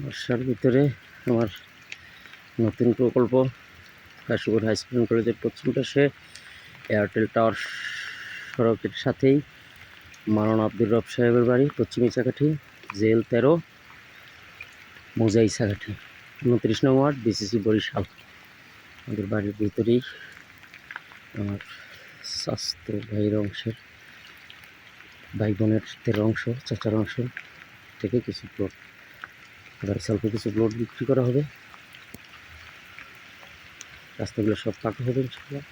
বর্ষার ভিতরে আমার নতুন প্রকল্প কাশীপুর হাই স্কুল কলেজের পশ্চিম পাশে এয়ারটেল টাওয়ার সড়কের সাথেই মারণ আব্দুর রব সাহেবের বাড়ি, পশ্চিম ইসাকাঠি জেল তেরো মোজা ইসাকাঠি উনত্রিশ নং ওয়ার্ড, বিসিসি বরিশাল। আমাদের বাড়ির ভিতরেই আমার স্বাস্থ্য ভাইয়ের অংশের, ভাই বোনের তের অংশ, চাচার অংশ থেকে কিছু প্লট এবার স্বল্প কিছু প্লট বিক্রি করা হবে। রাস্তাগুলো সব কাটা হবে ইনশাল্লাহ।